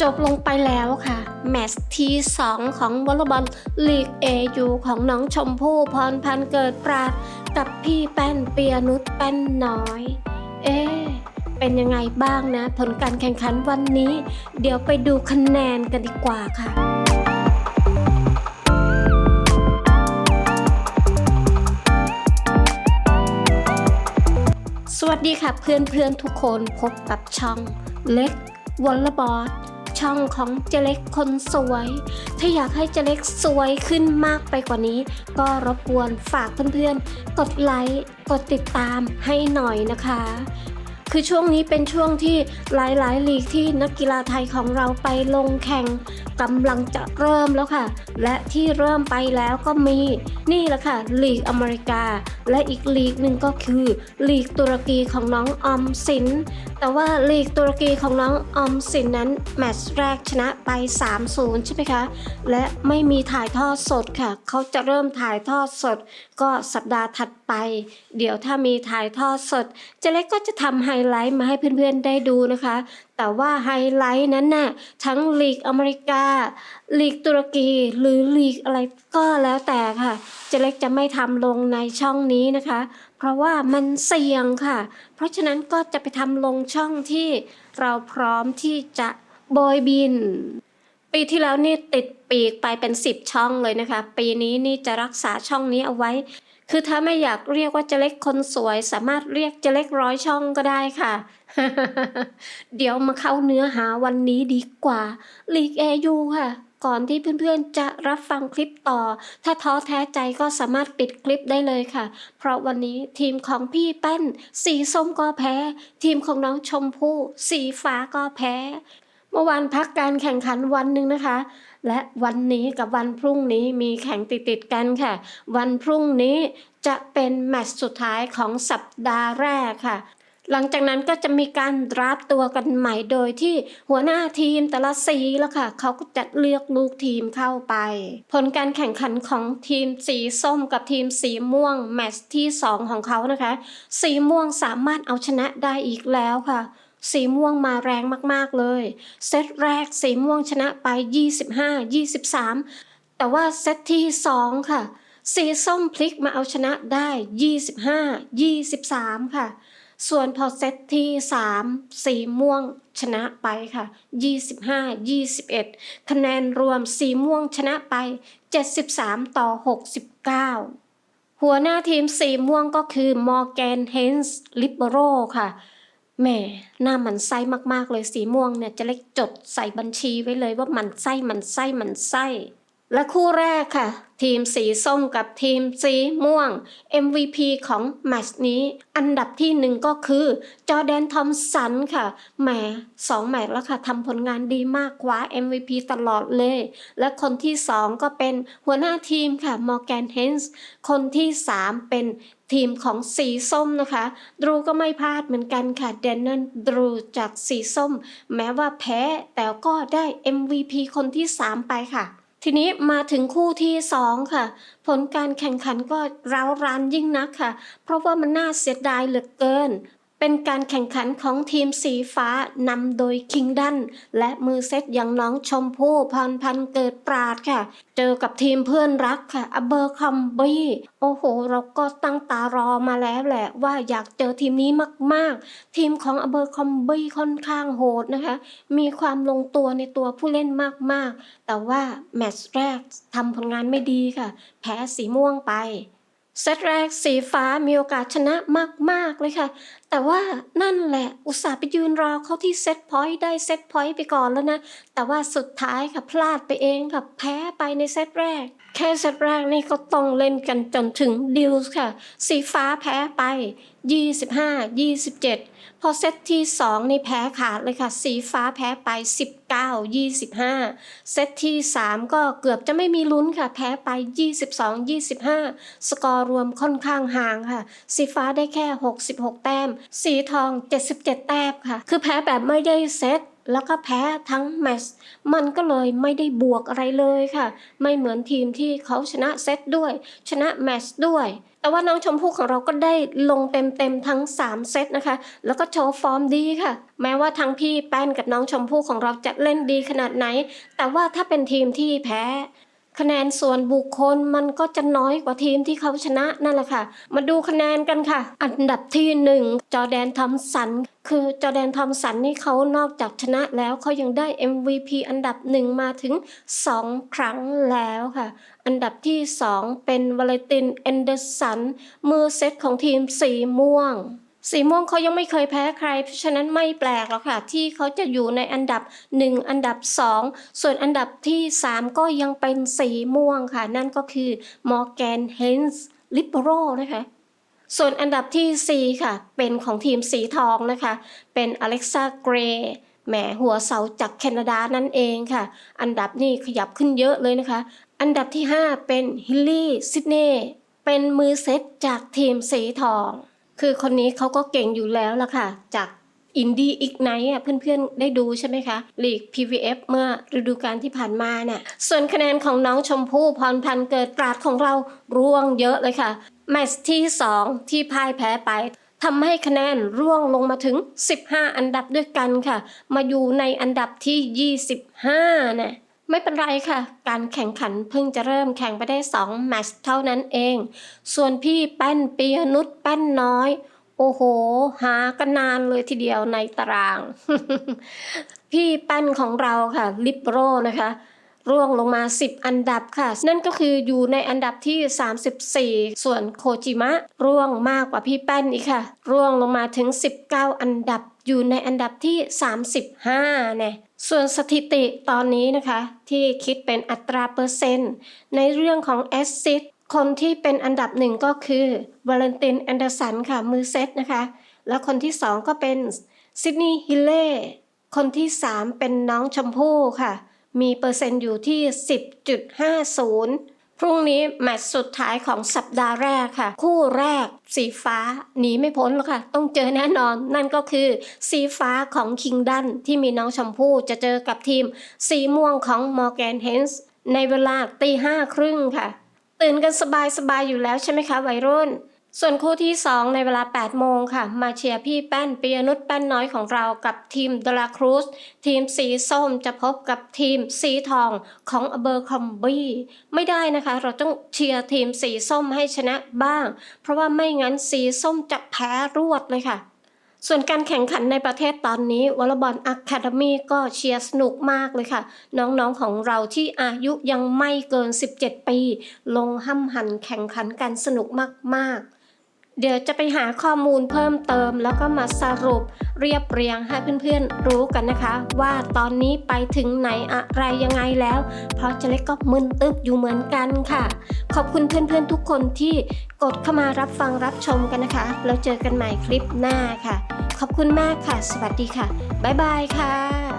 จบลงไปแล้วค่ะ แมตช์ที่ 2 ของวอลเลย์บอลลีกเอยูของน้องชมพู่พรพันธ์เกิดปราด กับพี่แป้นเปียนุชแป้นน้อย เอ๊เป็นยังไงบ้างนะ ผลการแข่งขันวันนี้ เดี๋ยวไปดูคะแนนกันดีกว่าค่ะสวัสดีค่ะเพื่อนเพื่อนทุกคนพบกับช่องเล็กวอลเลย์บอล ช่องของเจเล็กคนสวย ถ้าอยากให้เจเล็กสวยขึ้นมากไปกว่านี้ ก็รบกวนฝากเพื่อนๆ กดไลค์ กดติดตามให้หน่อยนะคะคือช่วงนี้เป็นช่วงที่หลายๆลีกที่นักกีฬาไทยของเราไปลงแข่งกำลังจะเริ่มแล้วค่ะ และที่เริ่มไปแล้วก็มีนี่แหละค่ะลีกอเมริกา และอีกลีกหนึ่งก็คือลีกตุรกีของน้องออมสิน แต่ว่าลีกตุรกีของน้องออมสินนั้น แมตช์แรกชนะไป 3-0 ใช่ไหมคะ และไม่มีถ่ายทอดสดค่ะ เขาจะเริ่มถ่ายทอดสด ก็สัปดาห์ถัดไป เดี๋ยวถ้ามีถ่ายทอดสด เจเล็กก็จะทำไฮไลท์มาให้เพื่อนๆได้ดูนะคะ แต่ว่าไฮไลท์นั้นน่ะทั้งลีกอเมริกา ลีกตุรกี หรือลีกอะไรก็แล้วแต่ค่ะ เจเล็กจะไม่ทำลงในช่องนี้นะคะ เพราะว่ามันเสี่ยงค่ะ เพราะฉะนั้นก็จะไปทำลงช่องที่เราพร้อมที่จะโบยบิน ปีที่แล้วนี่ติดปีกไปเป็นสิบช่องเลยนะคะ ปีนี้นี่จะรักษาช่องนี้เอาไว้ คือถ้าไม่อยากเรียกว่าเจเล็กคนสวย สามารถเรียกเจเล็กร้อยช่องก็ได้ค่ะ เดี๋ยวมาเข้าเนื้อหาวันนี้ดีกว่าลีกเอยูค่ะ ก่อนที่เพื่อนๆจะรับฟังคลิปต่อ ถ้าท้อแท้ใจก็สามารถปิดคลิปได้เลยค่ะ เพราะวันนี้ทีมของพี่แป้น สีส้มก็แพ้ ทีมของน้องชมพู่สีฟ้าก็แพ้ เมื่อวานพักการแข่งขันวันหนึ่งนะคะและวันนี้กับวันพรุ่งนี้มีแข่งติดๆกันค่ะ วันพรุ่งนี้จะเป็นแมตช์สุดท้ายของสัปดาห์แรกค่ะ หลังจากนั้นก็จะมีการดราฟต์ตัวกันใหม่โดยที่หัวหน้าทีมแต่ละสีแล้วค่ะเขาก็จะเลือกลูกทีมเข้าไป ผลการแข่งขันของทีมสีส้มกับทีมสีม่วงแมตช์ที่ 2 ของเขานะคะ สีม่วงสามารถเอาชนะได้อีกแล้วค่ะสีม่วงมาแรงมากๆเลย เซตแรกสีม่วงชนะไป 25-23 แต่ว่าเซตที่ 2 ค่ะ สีส้มพลิกมาเอาชนะได้ 25-23 ค่ะ ส่วนพอเซตที่ 3 สีม่วงชนะไปค่ะ 25-21 คะแนนรวมสีม่วงชนะไป 73 ต่อ 69 หัวหน้าทีมสีม่วงก็คือมอร์แกนเฮนส์ลิเบโรค่ะแหม่หน้าหมันไส้มากๆเลยสีม่วงเนี่ยจะเล็กจดใส่บัญชีไว้เลยว่าหมันไส้หมันไส้หมันไส้ และคู่แรกค่ะ ทีมสีส้มกับทีมสีม่วง MVP ของแมตช์นี้ อันดับที่หนึ่งก็คือ จอแดนทอมสันค่ะแหมสองแมตช์แล้วค่ะทำผลงานดีมากคว้า MVP ตลอดเลย และคนที่สองก็เป็นหัวหน้าทีมค่ะมอร์แกนเฮนส์คนที่สามเป็นทีมของสีส้มนะคะ ดรูก็ไม่พลาดเหมือนกันค่ะเดนนันดรูจากสีส้ม แม้ว่าแพ้แต่ก็ได้ MVP คนที่ 3 ไปค่ะ ทีนี้มาถึงคู่ที่สองค่ะ ผลการแข่งขันก็ร้าวรานยิ่งนักค่ะ เพราะว่ามันน่าเสียดายเหลือเกิน เป็นการแข่งขันของทีมสีฟ้านำโดยคิงดันและมือเซตอย่างน้องชมพู่พรพันเกิดปราดค่ะ เจอกับทีมเพื่อนรักค่ะอเบอร์คอมบี้โอ้โห เราก็ตั้งตารอมาแล้วแหละ ว่าอยากเจอทีมนี้มาก ๆ ทีมของอเบอร์คอมบี้ค่อนข้างโหดนะคะ มีความลงตัวในตัวผู้เล่นมาก ๆ แต่ว่าแมตช์แรกทำผลงานไม่ดีค่ะ แพ้สีม่วงไปเซตแรกสีฟ้ามีโอกาสชนะมาก ๆ เลยค่ะ แต่ว่านั่นแหละอุตส่าห์ไปยืนรอเขาที่เซตพอยต์ได้เซตพอยต์ไปก่อนแล้วนะ แต่ว่าสุดท้ายค่ะพลาดไปเองค่ะแพ้ไปในเซตแรก แค่เซตแรกนี่ก็ต้องเล่นกันจนถึงดิวส์ค่ะ สีฟ้าแพ้ไป 25 27 พอเซตที่ 2 นี่แพ้ขาดเลยค่ะ สีฟ้าแพ้ไป 19 25 เซตที่ 3 ก็เกือบจะไม่มีลุ้นค่ะ แพ้ไป 22 25 สกอร์รวมค่อนข้างห่างค่ะ สีฟ้าได้แค่ 66 แต้มสีทอง 77 แต้มค่ะ คือแพ้แบบไม่ได้เซตแล้วก็แพ้ทั้งแมตช์มันก็เลยไม่ได้บวกอะไรเลยค่ะ ไม่เหมือนทีมที่เขาชนะเซตด้วย ชนะแมตช์ด้วย แต่ว่าน้องชมพู่ของเราก็ได้ลงเต็มๆทั้ง 3 เซตนะคะ แล้วก็โชว์ฟอร์มดีค่ะ แม้ว่าทั้งพี่แป้นกับน้องชมพู่ของเราจะเล่นดีขนาดไหน แต่ว่าถ้าเป็นทีมที่แพ้ คะแนนส่วนบุคคลมันก็จะน้อยกว่าทีมที่เขาชนะนั่นแหละค่ะ มาดูคะแนนกันค่ะ อันดับที่หนึ่งจอแดนทอมสัน คือจอแดนทอมสันนี่เขานอกจากชนะแล้วเขายังได้ MVP อันดับหนึ่งมาถึง 2 ครั้งแล้วค่ะ อันดับที่ 2 เป็นวาเลตินเอนเดอร์สันมือเซตของทีมสีม่วง สีม่วงเขายังไม่เคยแพ้ใคร เพราะฉะนั้นไม่แปลกหรอกค่ะ ที่เขาจะอยู่ในอันดับ 1 อันดับ 2 ส่วนอันดับที่ 3 ก็ยังเป็นสีม่วงค่ะ นั่นก็คือมอร์แกนเฮนส์ลิเบโรนะคะส่วนอันดับที่ 4 ค่ะ เป็นของทีมสีทองนะคะ เป็นอเล็กซาเกรย์แหมหัวเสาจากแคนาดานั่นเองค่ะ อันดับนี้ขยับขึ้นเยอะเลยนะคะ อันดับที่ 5 เป็นฮิลลี่ซิดเน่เป็นมือเซตจากทีมสีทอง คือคนนี้เขาก็เก่งอยู่แล้วล่ะค่ะ จากอินดี้อีกไนท์อะเพื่อนๆ ได้ดูใช่ไหมคะลีก PVF เมื่อฤดูกาลที่ผ่านมาเนี่ยส่วนคะแนนของน้องชมพู่พรพันธ์เกิดปราดของเราร่วงเยอะเลยค่ะ แมตช์ที่ 2 ที่พ่ายแพ้ไปทำให้คะแนนร่วงลงมาถึง 15 อันดับด้วยกันค่ะ มาอยู่ในอันดับที่ 25เนี่ย ไม่เป็นไรค่ะ การแข่งขันเพิ่งจะเริ่มแข่งไปได้ 2 แมตช์เท่านั้นเอง ส่วนพี่แป้นปียนุชแป้นน้อย โอ้โห หากันนานเลยทีเดียวในตาราง พี่แป้นของเราค่ะ ลิปโรนะคะ ร่วงลงมา 10 อันดับค่ะ นั่นก็คืออยู่ในอันดับที่ 34 ส่วนโคจิมะ ร่วงมากกว่าพี่แป้นอีกค่ะ ร่วงลงมาถึง 19 อันดับ อยู่ในอันดับที่ 35เนี่ยส่วนสถิติตอนนี้นะคะ ที่คิดเป็นอัตราเปอร์เซ็นต์ ในเรื่องของแอสซิสคนที่เป็นอันดับหนึ่งก็คือวาเลนตินแอนเดอร์สันค่ะ มือเซตนะคะ แล้วคนที่สองก็เป็นซิดนีย์ฮิลเล่คนที่3เป็นน้องชมพู่ค่ะ มีเปอร์เซ็นต์อยู่ที่ 10.50 พรุ่งนี้แมตช์สุดท้ายของสัปดาห์แรกค่ะ คู่แรกสีฟ้าหนีไม่พ้นหรอกค่ะ ต้องเจอแน่นอน นั่นก็คือสีฟ้าของคิงดันที่มีน้องชมพู่จะเจอกับทีม สีม่วงของมอร์แกนเฮนส์ในเวลาตีห้าครึ่งค่ะ ตื่นกันสบายๆอยู่แล้วใช่ไหมคะวัยรุ่น ส่วนคู่ที่ 2 ในเวลา 8 โมงค่ะ มาเชียร์พี่แป้นปียนุชแป้นน้อยของเรากับทีมเดลาครูสทีมสีส้มจะพบกับทีมสีทองของอเบอร์คอมบี้ไม่ได้นะคะ เราต้องเชียร์ทีมสีส้มให้ชนะบ้าง เพราะว่าไม่งั้นสีส้มจะแพ้รวดเลยค่ะส่วนการแข่งขันในประเทศตอนนี้วอลเลย์บอลอะคาเดมีก็เชียร์สนุกมากเลยค่ะ น้องๆของเราที่อายุยังไม่เกิน 17 ปี ลงห้ำหันแข่งขันกันสนุกมากๆ เดี๋ยวจะไปหาข้อมูลเพิ่มเติม แล้วก็มาสรุปเรียบเรียงให้เพื่อนๆรู้กันนะคะ ว่าตอนนี้ไปถึงไหนอะไรยังไงแล้ว เพราะเจเล็กก็มึนตึ๊บอยู่เหมือนกันค่ะ ขอบคุณเพื่อนๆทุกคนที่กดเข้ามารับฟังรับชมกันนะคะ แล้วเจอกันใหม่คลิปหน้าค่ะ ขอบคุณมากค่ะ สวัสดีค่ะ บ๊ายบายค่ะ